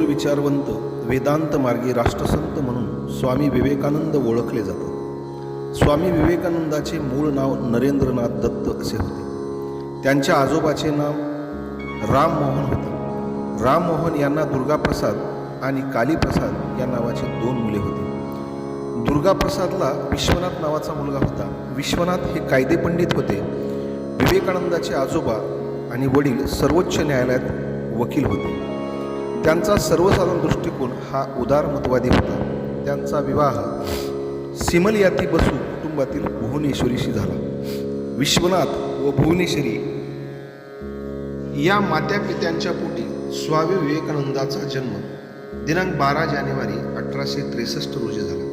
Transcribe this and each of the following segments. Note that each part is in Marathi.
थोर विचारवंत वेदांत मार्गी राष्ट्रसंत म्हणून स्वामी विवेकानंद ओळखले जातात. स्वामी विवेकानंदाचे मूळ नाव नरेंद्रनाथ दत्त असे होते. त्यांच्या आजोबाचे नाव राममोहन होते. राममोहन यांना दुर्गाप्रसाद आणि कालीप्रसाद या नावाचे दोन मुले होते. दुर्गाप्रसादला विश्वनाथ नावाचा मुलगा होता. विश्वनाथ हे कायदेपंडित होते. विवेकानंदाचे आजोबा आणि वडील सर्वोच्च न्यायालयात वकील होते. त्यांचा सर्वसाधारण दृष्टिकोन हा उदारमतवादी होता. त्यांचा विवाह सिमलयाती बसू कुटुंबातील भुवनेश्वरीशी झाला. विश्वनाथ व भुवनेश्वरी या मात्यापित्यांच्या पोटी स्वामी विवेकानंदाचा जन्म दिनांक बारा जानेवारी अठराशे त्रेसष्ट रोजी झाला.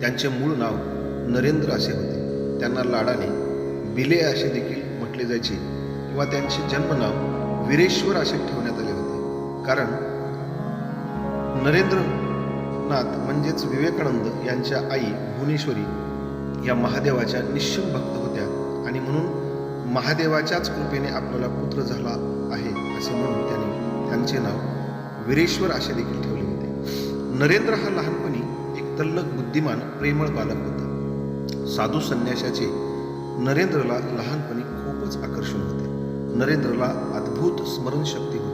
त्यांचे मूळ नाव नरेंद्र असे होते. त्यांना लाडाने बिले असे देखील म्हटले जायचे किंवा त्यांचे जन्मनाव वीरेश्वर असे ठेवण्यात आले. कारण नरेंद्रनाथ म्हणजेच विवेकानंद यांच्या आई भुवनेश्वरी या महादेवाच्या निश्चल भक्त होत्या आणि म्हणून महादेवाच्याच कृपेने आपल्याला पुत्र झाला आहे असे म्हणून त्यांनी त्यांचे नाव वीरेश्वर असे देखील ठेवले होते. नरेंद्र हा लहानपणी एक तल्लक बुद्धिमान प्रेमळ बालक होता. साधू संन्याशाचे नरेंद्रला लहानपणी खूपच आकर्षण होते. नरेंद्रला अद्भुत स्मरणशक्ती होती.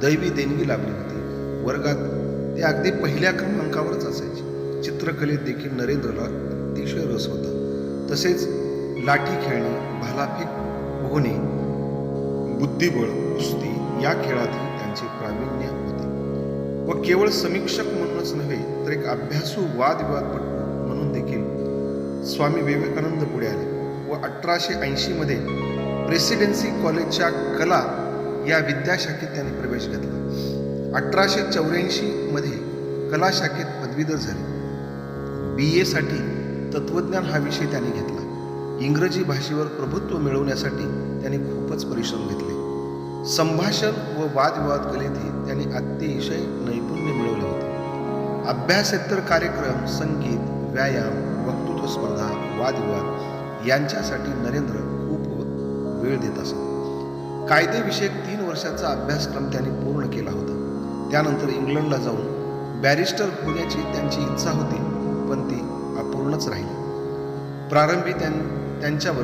दैवी देणगी लाभली होती. वर्गात ते अगदी पहिल्या क्रमांकावरच असायचे. चित्रकलेत देखील नरेंद्रला अतिशय रस होता. तसेच लाठी खेळणे भालाफेक पोहणे बुद्धिबळ कुस्ती या खेळातही त्यांचे प्रावीण्य होते. व केवळ समीक्षक म्हणूनच नव्हे तर एक अभ्यासू वादविवादपटू म्हणून देखील स्वामी विवेकानंद पुढे आले. व अठराशे ऐंशीमध्ये प्रेसिडेन्सी कॉलेजच्या कला या विद्याशाखेत त्यांनी प्रवेश घेतला. अठराशे चौऱ्याऐंशीमध्ये कला शाखेत पदवीधर झाले. बी एसाठी तत्त्वज्ञान हा विषय त्यांनी घेतला. इंग्रजी भाषेवर प्रभुत्व मिळवण्यासाठी त्यांनी खूपच परिश्रम घेतले. संभाषण व वादविवाद कलेतही त्यांनी अतिशय नैपुण्य मिळवले होते. अभ्यासेतर कार्यक्रम संगीत व्यायाम वक्तृत्व स्पर्धा वादविवाद यांच्यासाठी नरेंद्र खूप वेळ देत असत कायदेविषयक तीन वर्षाचा अभ्यासक्रम त्यांनी पूर्ण केला होता. त्यानंतर इंग्लंडला जाऊन बॅरिस्टर होण्याची त्यांची इच्छा होती पण ती अपूर्णच राहिली. प्रारंभी त्यां त्यांच्यावर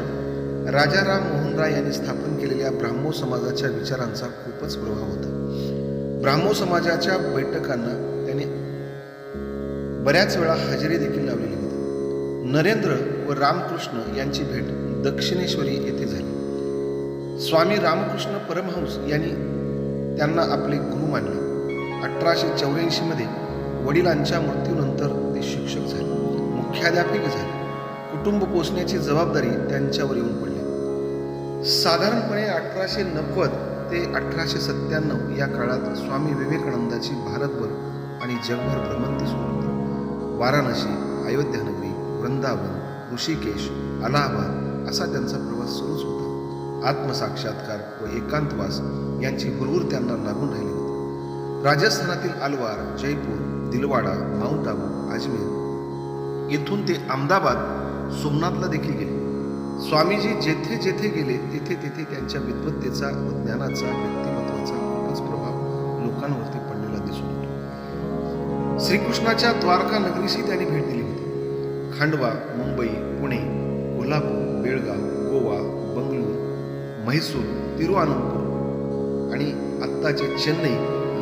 राजाराम मोहन राय यांनी स्थापन केलेल्या ब्राह्मो समाजाच्या विचारांचा खूपच प्रभाव होता. ब्राह्मो समाजाच्या बैठकांना त्यांनी बऱ्याच वेळा हजेरी देखील लावलेली होती. नरेंद्र व रामकृष्ण यांची भेट दक्षिणेश्वरी येथे झाली. स्वामी रामकृष्ण परमहंस यांनी त्यांना आपले गुरु मानले. अठराशे चौऱ्याऐंशीमध्ये वडिलांच्या मृत्यूनंतर ते शिक्षक झाले मुख्याध्यापक झाले. कुटुंब पोचण्याची जबाबदारी त्यांच्यावर येऊन पडली. साधारणपणे अठराशे नव्वद ते अठराशे सत्त्याण्णव या काळात स्वामी विवेकानंदाची भारतभर आणि जगभर भ्रमंती सुरू होती. वाराणसी अयोध्या नगरी वृंदावन ऋषिकेश अलाहाबाद असा त्यांचा प्रवास सुरूच होता. आत्मसाक्षात्कार व एकांतवास यांची हुरहुर त्यांना लागून राहिली होती. राजस्थानातील अलवार जयपूर दिलवाडा माउंट आबू अजमेर येथून ते अहमदाबाद सोमनाथला देखील गेले. स्वामीजी जेथे जेथे गेले तेथे तेथे त्यांच्या विद्वत्तेचा व ज्ञानाचा व्यक्तिमत्वाचा खूपच प्रभाव लोकांवरती पडलेला दिसून येतो. श्रीकृष्णाच्या द्वारका नगरीशी त्यांनी भेट दिली होती. खांडवा मुंबई पुणे कोल्हापूर बेळगाव गोवा बंगळूर म्हैसूर तिरुअनंतपूर आणि आत्ताचे चेन्नई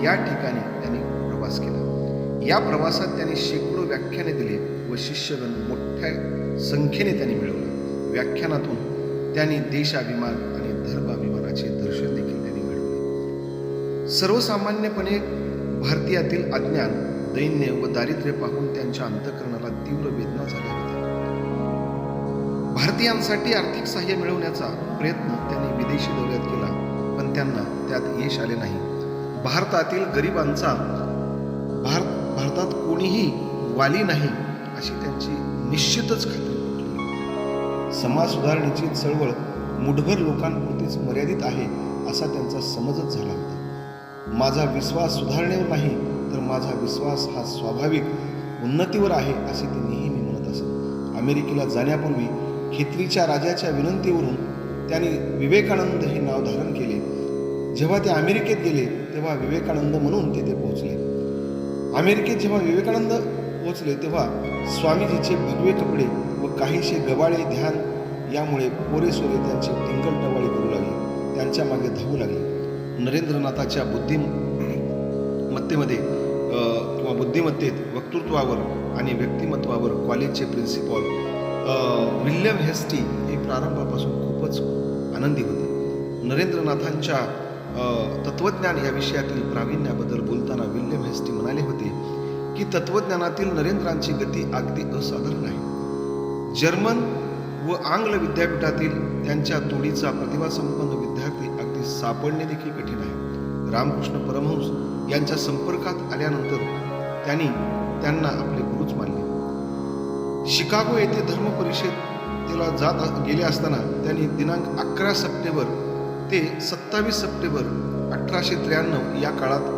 या ठिकाणी त्यांनी प्रवास केला. या प्रवासात त्यांनी शेकडो व्याख्याने दिले व शिष्यगण मोठ्या संख्येने त्यांनी मिळवले. व्याख्यानातून त्यांनी देशाभिमान आणि धर्माभिमानाचे दर्शन देखील त्यांनी मिळवले. सर्वसामान्यपणे भारतीयातील अज्ञान दैन्य व दारिद्र्य पाहून त्यांच्या अंतकरणाला तीव्र वेदना झाल्या होत्या. भारतीयांसाठी आर्थिक सहाय्य मिळवण्याचा प्रयत्न त्यांनी विदेशी दौऱ्यात केला पण त्यांना त्यात यश आले नाही. भारतातील गरिबांचा भारत भारतात कोणीही वाली नाही अशी त्यांची निश्चितच खात्री पटली. समाज सुधारणेची चळवळ मुठभर लोकांपुरतीच मर्यादित आहे असा त्यांचा समजच झाला होता. माझा विश्वास सुधारणेवर नाही तर माझा विश्वास हा स्वाभाविक उन्नतीवर आहे असे ते नेहमी म्हणत असत. अमेरिकेला जाण्यापूर्वी खेत्रीच्या राजाच्या विनंतीवरून त्यांनी विवेकानंद हे नाव धारण केले. जेव्हा ते अमेरिकेत गेले तेव्हा विवेकानंद म्हणून तेथे पोहोचले. अमेरिकेत जेव्हा विवेकानंद पोहोचले तेव्हा स्वामीजीचे भगवे कपडे व काहीसे गबाळे ध्यान यामुळे पोरे सोरे त्यांची टिंगल टवाळी करू लागले. त्यांच्या मागे धावू लागले. नरेंद्रनाथाच्या बुद्धिमत्तेमध्ये मत्तेमध्ये किंवा बुद्धिमत्तेत वक्तृत्वावर आणि व्यक्तिमत्वावर कॉलेजचे प्रिन्सिपॉल विल्यम हेस्टी हे प्रारंभापासून खूपच आनंदी होते. नरेंद्रनाथांच्या तत्त्वज्ञान या विषयातील प्रावीण्याबद्दल बोलताना विल्यम हेस्टी म्हणाले होते की तत्त्वज्ञानातील नरेंद्रांची गती अगदी असाधारण आहे. जर्मन व आंग्ल विद्यापीठातील त्यांच्या तोडीचा प्रतिभासंपन्न विद्यार्थी अगदी सापडणे देखील कठीण आहे. रामकृष्ण परमहंस यांच्या संपर्कात आल्यानंतर त्यांनी त्यांना आपले गुरुच मानले. शिकागो येथे धर्म परिषदेला जात गेले असताना त्यांनी दिनांक अकरा सप्टेंबर ते सत्तावीस सप्टेंबर अठराशे त्र्याण्णव या काळात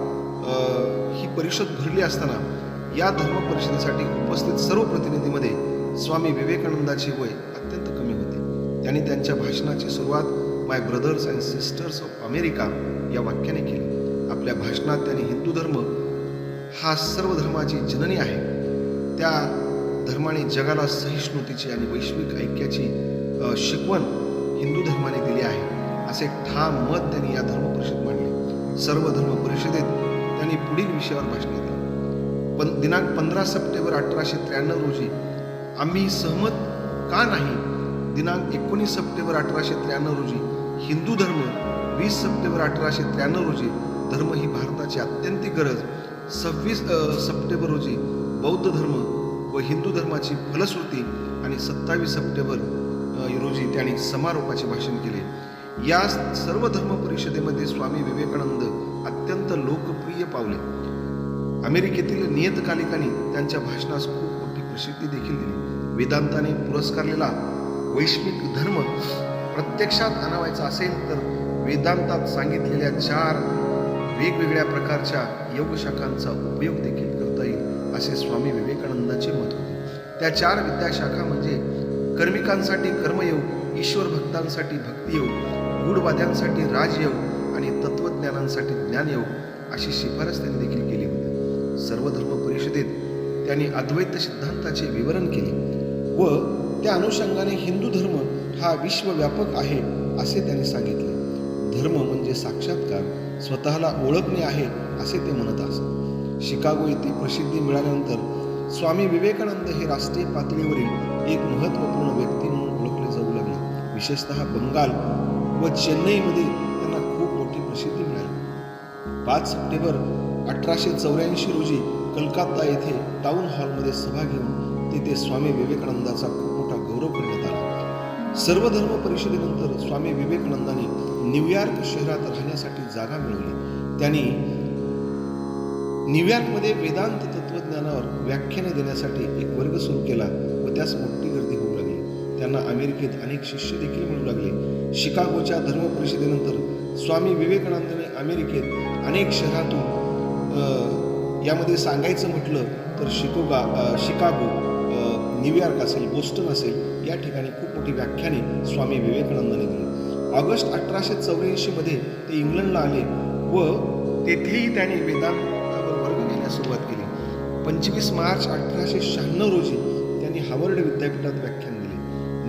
ही परिषद भरली असताना या धर्म परिषदेसाठी उपस्थित सर्व प्रतिनिधीमध्ये स्वामी विवेकानंदाचे वय अत्यंत कमी होते. त्यांनी त्यांच्या भाषणाची सुरुवात my brothers and sisters of America या वाक्याने केली. आपल्या भाषणात त्यांनी हिंदू धर्म हा सर्व धर्माची जननी आहे. त्या धर्माने जगाला सहिष्णुतेची आणि वैश्विक ऐक्याची शिकवण हिंदू धर्माने दिली आहे. असे ठाम मत त्यांनी या धर्म परिषदेत मांडले. सर्व धर्म परिषदेत त्यांनी पुढील विषयावर भाषण दिले. पण दिनांक पंधरा सप्टेंबर अठराशे त्र्याण्णव रोजी आम्ही सहमत का नाही? दिनांक एकोणीस सप्टेंबर अठराशे त्र्याण्णव रोजी हिंदू धर्म वीस सप्टेंबर अठराशे त्र्याण्णव रोजी धर्म ही भारताची अत्यंत गरज सव्वीस सप्टेंबर रोजी बौद्ध धर्म व हिंदू धर्माची फलश्रुती आणि सत्तावीस सप्टेंबर रोजी त्यांनी समारोपाचे भाषण केले. या सर्व धर्म परिषदेमध्ये स्वामी विवेकानंद अत्यंत लोकप्रिय पावले. अमेरिकेतील नियतकालिकांनी त्यांच्या भाषणास खूप मोठी प्रसिद्धी देखील दिली. वेदांताने पुरस्कारलेला वैश्विक धर्म प्रत्यक्षात आणावायचा असेल तर वेदांतात सांगितलेल्या चार वेगवेगळ्या प्रकारच्या योगशाखांचा उपयोग देखील असे स्वामी विवेकानंदाचे मत होते. त्या चार विद्याशाखा म्हणजे कर्मिकांसाठी कर्मयोग ईश्वर भक्तांसाठी भक्तियोग गूढवाद्यांसाठी राजयोग आणि तत्वज्ञानांसाठी ज्ञानयोग अशी शिफारस त्यांनी देखील केली होती. सर्व धर्म परिषदेत त्यांनी अद्वैत सिद्धांताचे विवरण केले व त्या अनुषंगाने हिंदू धर्म हा विश्वव्यापक आहे असे त्यांनी सांगितले. धर्म म्हणजे साक्षात्कार स्वतःला ओळखणे आहे असे ते म्हणत असत. शिकागो येथे प्रसिद्धी मिळाल्यानंतर स्वामी विवेकानंद हे राष्ट्रीय पातळीवरील एक महत्त्वपूर्ण व्यक्ती म्हणून ओळखले जाऊ लागले. विशेषतः बंगाल व चेन्नईमध्ये त्यांना खूप मोठी प्रसिद्धी मिळाली. पाच सप्टेंबर अठराशे चौऱ्याऐंशी रोजी कलकत्ता येथे टाऊन हॉलमध्ये सभा घेऊन तिथे स्वामी विवेकानंदाचा खूप मोठा गौरव करण्यात आला. सर्व धर्म परिषदेनंतर स्वामी विवेकानंदाने न्यूयॉर्क शहरात राहण्यासाठी जागा मिळवली. त्यांनी न्यूयॉर्कमध्ये वेदांत तत्वज्ञानावर व्याख्याने देण्यासाठी एक वर्ग सुरू केला व त्यास मोठी गर्दी होऊ लागली. त्यांना अमेरिकेत अनेक शिष्य देखील मिळू लागले. शिकागोच्या धर्म परिषदेनंतर स्वामी विवेकानंदाने अमेरिकेत अनेक शहरातून यामध्ये सांगायचं म्हटलं तर शिकोगा शिकागो न्यूयॉर्क असेल बोस्टन असेल या ठिकाणी खूप मोठी व्याख्याने स्वामी विवेकानंदाने दिली. ऑगस्ट अठराशे चौऱ्याऐंशीमध्ये ते इंग्लंडला आले व तेथेही त्याने वेदांत वर्ग सुरुवात केली. पंचवीस मार्च अठराशे शहाण्णव रोजी त्यांनी हावर्ड विद्यापीठात व्याख्यान दिले.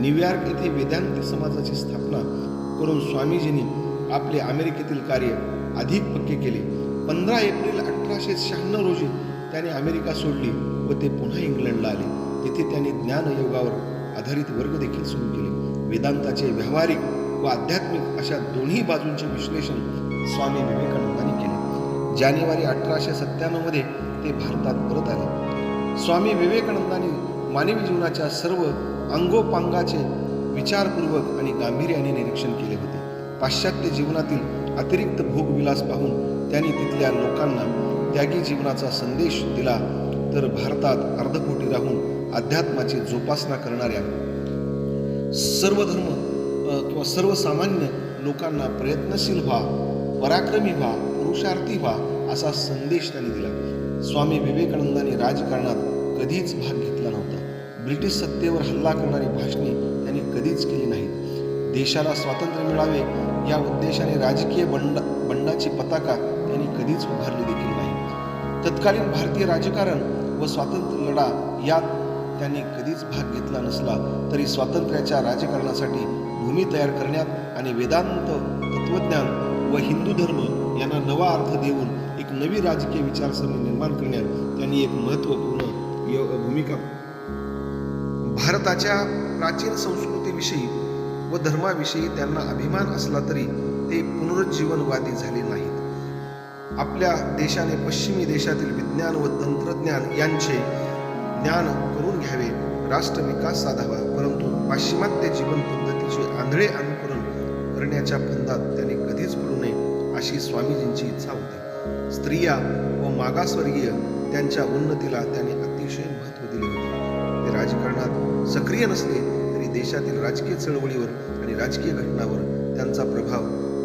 न्यूयॉर्क येथे वेदांत समाजाची स्थापना करून स्वामीजींनी आपले अमेरिकेतील कार्य अधिक पक्के केले. पंधरा एप्रिल अठराशे शहाण्णव रोजी त्याने अमेरिका सोडली व ते पुन्हा इंग्लंडला आले. तेथे त्यांनी ज्ञानयोगावर आधारित वर्ग देखील सुरू केले. वेदांताचे व्यावहारिक व आध्यात्मिक अशा दोन्ही बाजूंचे विश्लेषण स्वामी विवेकानंदांनी केले. जानेवारी अठराशे सत्त्याण्णवमध्ये ते भारतात परत आले. स्वामी विवेकानंदांनी मानवी जीवनाच्या सर्व अंगोपांगाचे विचारपूर्वक आणि गांभीर्याने निरीक्षण केले होते. पाश्चात्य जीवनातील अतिरिक्त भोगविलास पाहून त्यांनी तिथल्या लोकांना त्यागी जीवनाचा संदेश दिला तर भारतात अर्धकोटी राहून अध्यात्माची जोपासना करणाऱ्या सर्व धर्म किंवा सर्वसामान्य लोकांना प्रयत्नशील व्हा पराक्रमी व्हा पुरुषार्थी व्हा असा संदेश त्यांनी दिला. स्वामी विवेकानंदांनी राजकारणात कधीच भाग घेतला नव्हता. ब्रिटिश सत्तेवर हल्ला करणारी भाषणे त्यांनी कधीच केली नाहीत. देशाला स्वातंत्र्य मिळावे या उद्देशाने राजकीय बंड बंडाची पताका त्यांनी कधीच उभारली देखील नाही. तत्कालीन भारतीय राजकारण व स्वातंत्र्य लढा यात त्यांनी कधीच भाग घेतला नसला तरी स्वातंत्र्याच्या राजकारणासाठी भूमी तयार करण्यात आणि वेदांत तत्वज्ञान व हिंदू धर्म यांना नवा अर्थ देऊन एक नवी राजकीय विचारसरणी निर्माण करण्यात त्यांनी एक महत्त्वपूर्ण भूमिका भारताच्या प्राचीन संस्कृतीविषयी व धर्माविषयी त्यांना अभिमान असला तरी ते पुनरुज्जीवनवादी झाले नाहीत. आपल्या देशाने पश्चिमी देशातील विज्ञान व तंत्रज्ञान यांचे ज्ञान करून घ्यावे राष्ट्र विकास साधावा परंतु पाश्चिमात्य जीवन पद्धतीचे आंधळे अनुकरण करण्याच्या फंदात त्यांनी कधीच अशी स्वामीजींची इच्छा होती. स्त्रिया व मागासवर्गीय त्यांच्या उन्नतीला त्यांनी अतिशय महत्त्व दिले होते. ते राजकारणात सक्रिय नसले तरी देशातील राजकीय चळवळीवर आणि राजकीय घटनावर त्यांचा प्रभाव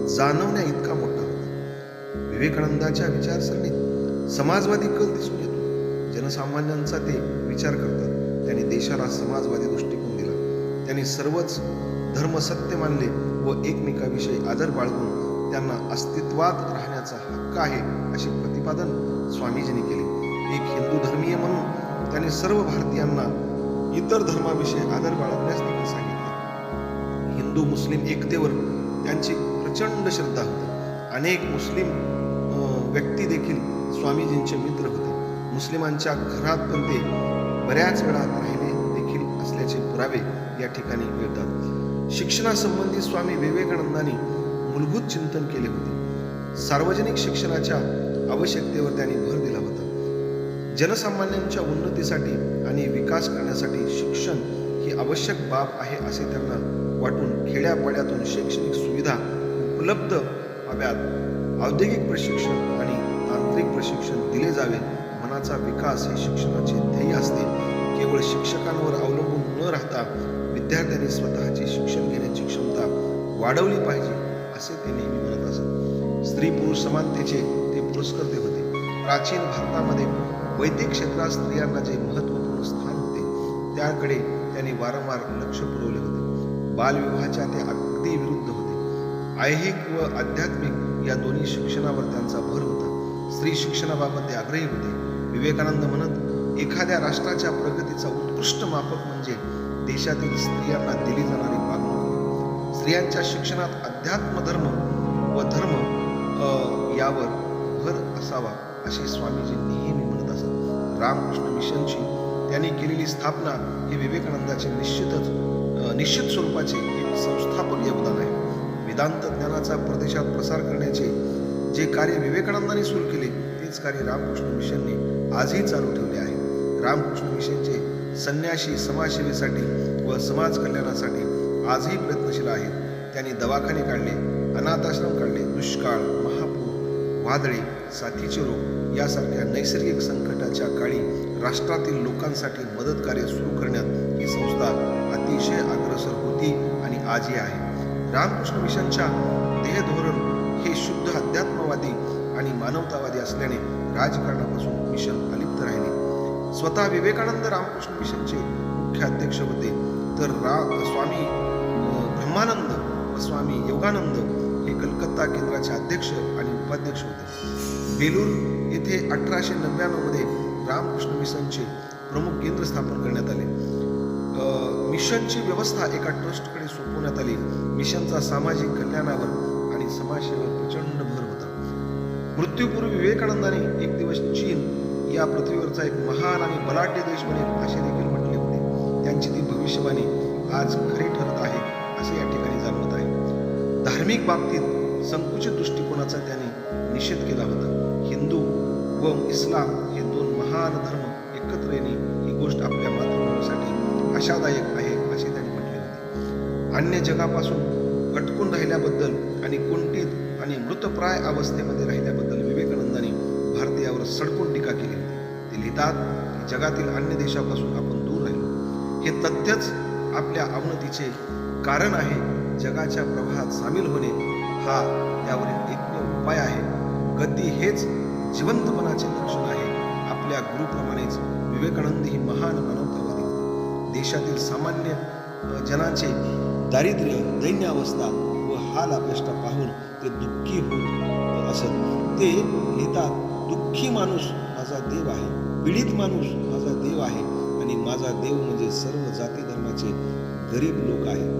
जाणवण्या इतका मोठा होता. विवेकानंदाच्या विचारसरणीत समाजवादी कल दिसून येतो. जनसामान्यांचा ते विचार करतात. त्यांनी देशाला समाजवादी दृष्टिकोन दिला. त्यांनी सर्वच धर्म सत्य मानले व एकमेकाविषयी आदर बाळगून त्यांना अस्तित्वात राहण्याचा हक्क आहे असे प्रतिपादन स्वामीजींनी केले. एक हिंदू धर्मीय म्हणून त्यांनी सर्व भारतीयांना इतर धर्माविषयी आदर बाळगण्यास देखील सांगितले. हिंदू मुस्लिम एकतेवर त्यांची प्रचंड श्रद्धा होती. अनेक मुस्लिम व्यक्ती देखील स्वामीजींचे मित्र होते. मुस्लिमांच्या घरात पण ते बऱ्याच वेळा राहिले देखील असल्याचे पुरावे या ठिकाणी मिळतात. शिक्षणासंबंधी स्वामी विवेकानंदांनी मूलभूत चिंतन केले होते. सार्वजनिक शिक्षणाच्या आवश्यकतेवर त्यांनी भर दिला होता. जनसामान्यांच्या उन्नतीसाठी आणि विकास करण्यासाठी शिक्षण ही आवश्यक बाब आहे असे त्यांना वाटून खेड्यापाड्यातून शैक्षणिक सुविधा उपलब्ध व्हाव्यात. औद्योगिक प्रशिक्षण आणि तांत्रिक प्रशिक्षण दिले जावे. मनाचा विकास हे शिक्षणाचे ध्येय असते. केवळ शिक्षकांवर अवलंबून न राहता विद्यार्थ्यांनी स्वतःचे शिक्षण घेण्याची क्षमता वाढवली पाहिजे. असे ते नेहमी म्हणत असत. स्त्री पुरुष समानतेचे ते पुरस्कर्ते होते. प्राचीन भारतामध्ये वैदिक क्षेत्रात स्त्रियांना जे महत्त्वपूर्ण स्थान होते त्याकडे त्यांनी वारंवार लक्ष पुरवले होते. बालविवाहाच्या ते अगदी विरुद्ध होते. ऐहिक व आध्यात्मिक या दोन्ही शिक्षणावर त्यांचा भर होता. स्त्री शिक्षणाबाबत ते आग्रही होते. विवेकानंद म्हणत एखाद्या राष्ट्राच्या प्रगतीचा उत्कृष्ट मापक म्हणजे देशातील स्त्रियांना दिली जाणारी स्त्रियांच्या शिक्षणात अध्यात्म धर्म व धर्म यावर भर असावा असे स्वामीजी नेहमी म्हणत असत. रामकृष्ण मिशनची त्यांनी केलेली स्थापना हे विवेकानंदाचे निश्चितच निश्चित स्वरूपाचे एक संस्थापक योगदान आहे. वेदांत ज्ञानाचा प्रदेशात प्रसार करण्याचे जे कार्य विवेकानंदांनी सुरू केले तेच कार्य रामकृष्ण मिशनने आजही चालू ठेवले आहे. रामकृष्ण मिशनचे संन्याशी समाजसेवेसाठी व समाज कल्याणासाठी आजही प्रयत्नशील आहेत. त्यांनी दवाखाने काढले अनाथाश्रम काढले दुष्काळ महापूर वादळे साथीचे रोग यासारख्या नैसर्गिक संकटाच्या काळी राष्ट्रातील लोकांसाठी मदत कार्य सुरू करण्यात ही संस्था अतिशय अग्रसर होती आणि आजही आहे. रामकृष्ण मिशनच्या ध्येयधोरण हे शुद्ध अध्यात्मवादी आणि मानवतावादी असल्याने राजकारणापासून मिशन अलिप्त राहिले. स्वतः विवेकानंद रामकृष्ण मिशनचे मुख्य अध्यक्ष होते. तर रा स्वामी ब्रह्मानंद व स्वामी योगानंद हे कलकत्ता केंद्राचे अध्यक्ष आणि उपाध्यक्ष होते. बेलूर येथे अठराशे नव्याण्णवमध्ये रामकृष्ण मिशनचे प्रमुख केंद्र स्थापन करण्यात आले. मिशनची व्यवस्था एका ट्रस्टकडे सोपवण्यात आली. मिशनचा सामाजिक कल्याणावर आणि समाजसेवेवर प्रचंड भर होता. मृत्यूपूर्वी विवेकानंदाने एक दिवस चीन या पृथ्वीवरचा एक महान आणि बलाढ्य देश बनेल असे देखील त्यांची ती भविष्यवाणी आज खरी ठरत आहे असे या ठिकाणी जाणवत आहे. धार्मिक बाबतीत संकुचित दृष्टिकोनाचा त्याने निषेध केला होता. हिंदू व इस्लाम हे दोन महान धर्म एकत्र येणे ही गोष्ट आपल्या मातृभूमीसाठी आशादायक आहे असे त्यांनी म्हटले होते. अन्य जगापासून अटकून राहिल्याबद्दल आणि कुंठित आणि मृतप्राय अवस्थेमध्ये राहिल्याबद्दल विवेकानंदांनी भारतीयावर सडकून टीका केली होती. ते लिहितात की जगातील अन्य देशापासून आपण हे तथ्यच आपल्या अवनतीचे कारण आहे. जगाच्या प्रवाहात सामील होणे हा त्यावरील एकमेव उपाय आहे. गती हेच जिवंतपणाचे लक्षण आहे. आपल्या गुरुप्रमाणेच विवेकानंद ही महान मानवतावादी. देशातील सामान्य जनाचे दारिद्र्य दैन्यावस्था व हाल अपेष्टा पाहून ते दुःखी होत असत. ते लिहितात दुःखी माणूस माझा देव आहे पीडित माणूस माझा देव म्हणजे सर्व जाती धर्माचे गरीब लोक आहेत.